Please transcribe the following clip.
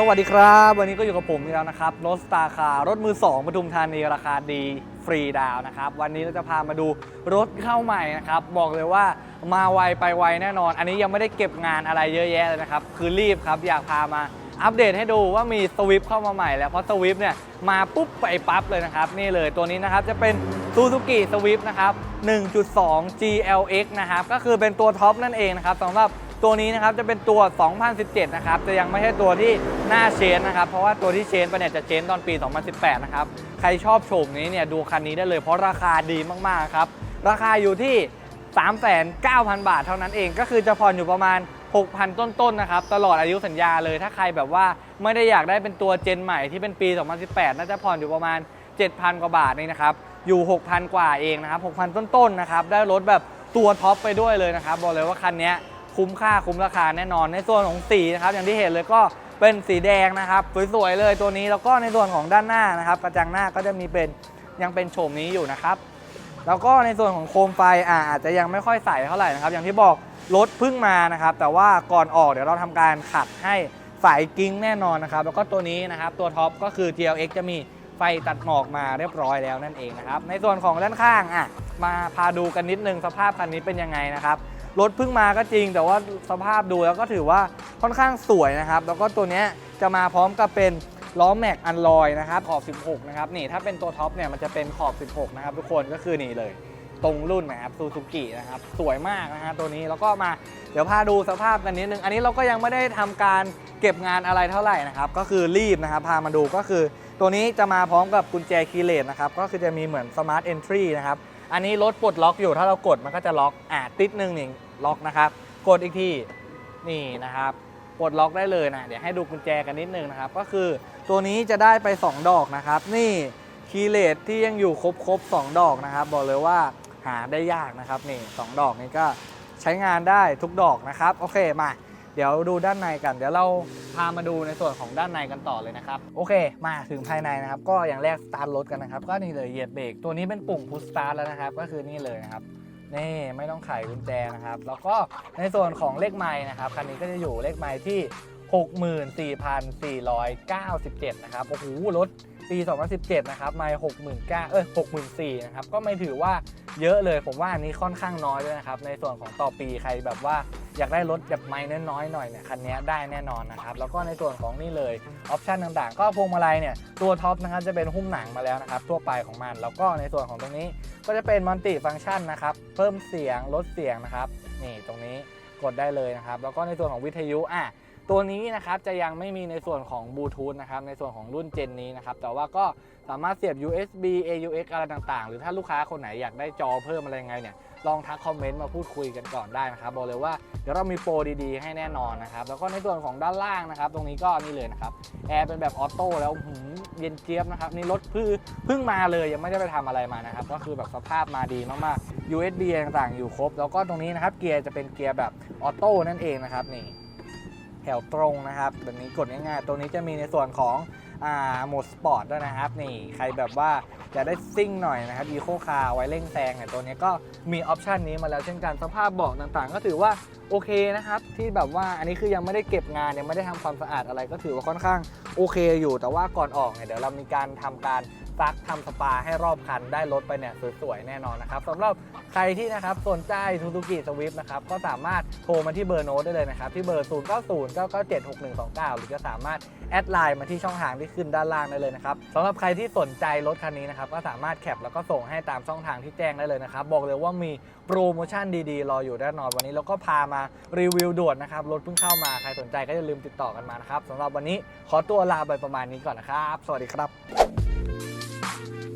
สวัสดีครับ วันนี้ก็อยู่กับผมอีกแล้วนะครับรถสตาร์คาร์รถมือ2ปทุมธานีราคาดีฟรีดาวน์นะครับ วันนี้เราจะพามาดูรถเข้าใหม่นะครับ บอกเลยว่ามาไวไปไวแน่นอน อันนี้ยังไม่ได้เก็บงานอะไรเยอะแยะเลยนะครับ คือรีบครับอยากพามาอัปเดตให้ดูว่ามีสวิฟเข้ามาใหม่แล้ว เพราะสวิฟเนี่ยมาปุ๊บไปปั๊บเลยนะครับ นี่เลยตัวนี้นะครับจะเป็น Suzuki Swift นะครับ 1.2 GLX นะครับก็คือเป็นตัวท็อปนั่นเองนะครับสำหรับ ตัวนี้นะครับจะเป็นตัว 2017 นะครับจะยังไม่ใช่ตัวที่หน้าเชนนะครับ เพราะว่าตัวที่เชนไปเนี่ยจะเชนตอนปี 2018 นะครับ ใครชอบโฉมนี้เนี่ยดูคันนี้ได้เลยเพราะราคาดีมากๆครับ ราคาอยู่ที่ 39,000 บาทเท่านั้นเอง ก็คือจะผ่อนอยู่ประมาณ 6,000 ต้นๆนนะครับ ตลอดอายุสัญญาเลย ถ้าใครแบบว่าไม่ได้อยากได้เป็นตัวเจนใหม่ที่เป็นปี 2018 น่าจะผ่อนอยู่ประมาณ 7,000 กว่าบาทนี่นะครับ อยู่ 6,000 กว่าเองนะครับ 6,000 ต้นๆนนะครับ ได้รถแบบตัวท็อปไปด้วยเลยนะครับ บอกเลยว่าคันนี้ คุ้มค่าคุ้มราคาแน่นอน ในส่วนของสีนะครับอย่างที่เห็นเลยก็เป็นสีแดงนะครับสวยๆเลยตัวนี้แล้วก็ในส่วนของด้านหน้านะครับกระจังหน้าก็จะมีเป็นยังเป็นโฉมนี้อยู่นะครับแล้วก็ในส่วนของโคมไฟอ่าอาจจะยังไม่ค่อยใส่เท่าไหร่นะครับ อย่างที่บอกรถเพิ่งมานะครับ แต่ว่าก่อนออกเดี๋ยวเราทำการขัดให้ใสกิ้งแน่นอนนะครับ แล้วก็ตัวนี้นะครับตัวท็อปก็คือ GLX จะมีไฟตัดหมอกมาเรียบร้อยแล้วนั่นเองนะครับ ในส่วนของด้านข้างอะมาพาดูกันนิดนึงสภาพคันนี้เป็นยังไงนะครับ รถเพิ่งมาก็จริง แต่ว่าสภาพดูแล้วก็ถือว่าค่อนข้างสวยนะครับ แล้วก็ตัวนี้จะมาพร้อมกับเป็นล้อแม็กอันลอยนะครับ ขอบ 16 นะครับ นี่ถ้าเป็นตัวท็อปเนี่ยมันจะเป็นขอบ 16 นะครับ ทุกคนก็คือนี่เลย ตรงรุ่นนะครับซูซูกินะครับ สวยมากนะฮะตัวนี้แล้วก็มาเดี๋ยวพาดูสภาพกันนิดนึง อันนี้เราก็ยังไม่ได้ทำการเก็บงานอะไรเท่าไหร่นะครับ ก็คือรีบนะครับ พามาดูก็คือ ตัวนี้จะมาพร้อมกับกุญแจคีย์เลสนะครับ ก็คือจะมีเหมือนสมาร์ทเอนทรีนะครับ อันนี้รถปลดล็อกอยู่ถ้าเรากดมันก็จะล็อกอ่าติดนึงนี่ ล็อกนะครับ กดอีกทีนี่นะครับปลดล็อกได้เลยนะ เดี๋ยวให้ดูกุญแจกันนิดนึงนะครับ ก็คือตัวนี้จะได้ไป 2 ดอกนะครับ นี่คีเลสที่ยังอยู่ครบครบ2ดอกนะครับ บอกเลยว่าหาได้ยากนะครับนี่สองดอกนี้ก็ใช้งานได้ทุกดอกนะครับ โอเคมา เดี๋ยวดูด้านในกัน เดี๋ยวเราพามาดูในส่วนของด้านในกันต่อเลยนะครับ โอเค มาถึงภายในนะครับ ก็อย่างแรกสตาร์ทรถกันนะครับ ก็นี่เลยเหยียบเบรกตัวนี้เป็นปุ่มพุชสตาร์ทแล้วนะครับ ก็คือนี่เลยนะครับ นี่ไม่ต้องไขกุญแจนะครับ แล้วก็ในส่วนของเลขไม้นะครับคันนี้ก็จะอยู่เลขไม้ที่ 64,497 นะครับโอ้โหรถปี 2017 นะครับไม้69,000เอ้ย64,000นะครับก็ไม่ถือว่าเยอะเลยผมว่าอันนี้ค่อนข้างน้อยด้วยนะครับในส่วนของต่อปีใครแบบว่า อยากได้รถแบบไม้น้อยๆหน่อยเนี่ยคันนี้ได้แน่นอนนะครับแล้วก็ในส่วนของนี่เลยออปชันต่างๆ ก็พวงมาลัยเนี่ยตัวท็อปนะครับจะเป็นหุ้มหนังมาแล้วนะครับทั่วไปของมัน แล้วก็ในส่วนของตรงนี้ก็จะเป็นมัลติฟังก์ชันนะครับเพิ่มเสียงลดเสียงนะครับนี่ตรงนี้กดได้เลยนะครับแล้วก็ในส่วนของวิทยุอะ ตัวนี้นะครับจะยังไม่มีในส่วนของบลูทูธนะครับในส่วนของรุ่นเจนนี้นะครับแต่ว่าก็สามารถเสียบ USB AUX อะไรต่างๆ หรือถ้าลูกค้าคนไหนอยากได้จอเพิ่มอะไรไงเนี่ยลองทักคอมเมนต์มาพูดคุยกันก่อนได้นะครับบอกเลยว่าเดี๋ยวเรามีโปรดีๆ ให้แน่นอนนะครับแล้วก็ในส่วนของด้านล่างนะครับ ตรงนี้ก็นี่เลยนะครับแอร์เป็นแบบออโต้แล้วหืมเย็นเจี๊ยบนะครับนี่รถเพิ่งเพิ่งมาเลยยังไม่ได้ไปทำอะไรมานะครับก็คือแบบสภาพมาดีมากๆ USB ต่างๆ อยู่ครบ แล้วก็ตรงนี้นะครับเกียร์จะเป็นเกียร์แบบออโต้นั่นเองนะครับนี่ ถวตรงนะครับ แบบนี้กดง่ายๆ ตัวนี้จะมีในส่วนของอ่าโหมดสปอร์ตด้วยนะครับ นี่ใครแบบว่าอยากได้ซิ่งหน่อยนะครับอีโคคาร์ไว้เร่งแซงเนี่ยตัวนี้ก็มีออปชันนี้มาแล้วเช่นกันสภาพเบาะต่างๆ ก็ถือว่าโอเคนะครับ ที่แบบว่าอันนี้คือยังไม่ได้เก็บงานยังไม่ได้ทำความสะอาดอะไรก็ถือว่าค่อนข้างโอเคอยู่ แต่ว่าก่อนออกเนี่ยเดี๋ยวเรามีการทำการซักทำสปาให้รอบคันได้รถไปเนี่ยสวยๆ แน่นอนนะครับสำหรับใครที่นะครับสนใจ Suzuki Swift นะครับก็สามารถโทรมาที่เบอร์โน้ตได้เลยนะครับ ที่เบอร์ 0 9 0 9 9 7 6 1 2 9 หรือจะสามารถแอดไลน์มาที่ช่องทางที่ขึ้นด้านล่างได้เลยนะครับสำหรับใครที่สนใจรถคันนี้นะครับก็สามารถแคปแล้วก็ส่งให้ตามช่องทางที่แจ้งได้เลยนะครับ บอกเลยว่ามีโปรโมชั่นดีๆ รออยู่แน่นอนวันนี้เราก็พามารีวิวด่วนนะครับรถเพิ่งเข้ามาใครสนใจก็อย่าลืมติดต่อกันมานะครับสำหรับวันนี้ขอตัวลาไปประมาณนี้ก่อนนะครับ สวัสดีครับ